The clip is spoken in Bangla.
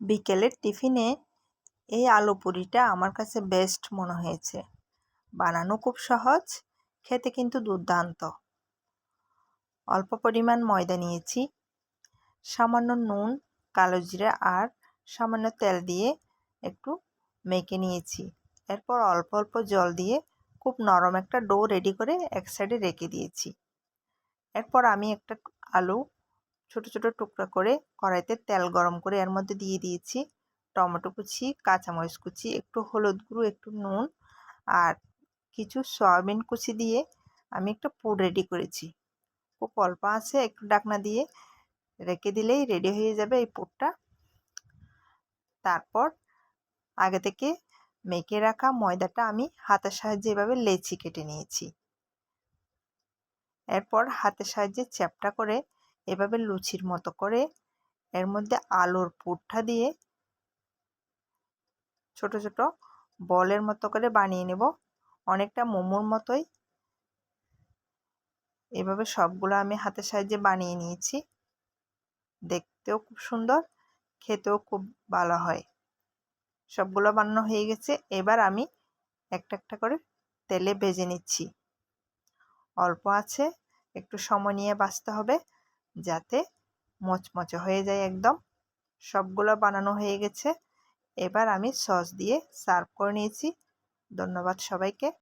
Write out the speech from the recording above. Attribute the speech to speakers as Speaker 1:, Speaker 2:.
Speaker 1: বিকেলের টিফিনে এই আলু পুরিটা আমার কাছে বেস্ট মনে হয়েছে। বানানো খুব সহজ, খেতে কিন্তু দুর্দান্ত। অল্প পরিমাণ ময়দা নিয়েছি, সামান্য নুন, কালো জিরা আর সামান্য তেল দিয়ে একটু মেখে নিয়েছি। এরপর অল্প অল্প জল দিয়ে খুব নরম একটা ডো রেডি করে এক সাইডে রেখে দিয়েছি। এরপর আমি একটা আলু ছোট ছোট টুকরা করে কড়াইতে তেল গরম করে এর মধ্যে দিয়ে দিয়েছি। টমেটো কুচি, কাঁচামরিচ কুচি, একটু হলুদ গুঁড়ো, একটু নুন আর কিছু সয়াবিন কুচি দিয়ে আমি একটা পুর রেডি করেছি। খুব অল্প আছে, একটু ডাকনা দিয়ে রেখে দিলেই রেডি হয়ে যাবে এই পুরটা। তারপর আগে থেকে মেখে রাখা ময়দাটা আমি হাতের সাহায্যে এভাবে লেচি কেটে নিয়েছি। এরপর হাতের সাহায্যে চ্যাপটা করে এভাবে লুচির মতো করে এর মধ্যে আলুর পুরটা দিয়ে ছোট ছোট বলের মতো করে বানিয়ে নেব। অনেকটা মোমোর মতোই। এভাবে সবগুলো আমি হাতের সাহায্যে বানিয়ে নিয়েছি। দেখতেও খুব সুন্দর, খেতেও খুব ভালো হয়। সবগুলো বানানো হয়ে গেছে। এবার আমি একটা একটা করে তেলে ভেজে নিচ্ছি। অল্প আছে, একটু সময় নিয়ে বাঁচতে হবে। যাতে মচমচে হয়ে যায় একদম। সবগুলো বানানো হয়ে গেছে। এবার আমি সস দিয়ে সার্ভ করে নিয়েছি। ধন্যবাদ সবাইকে।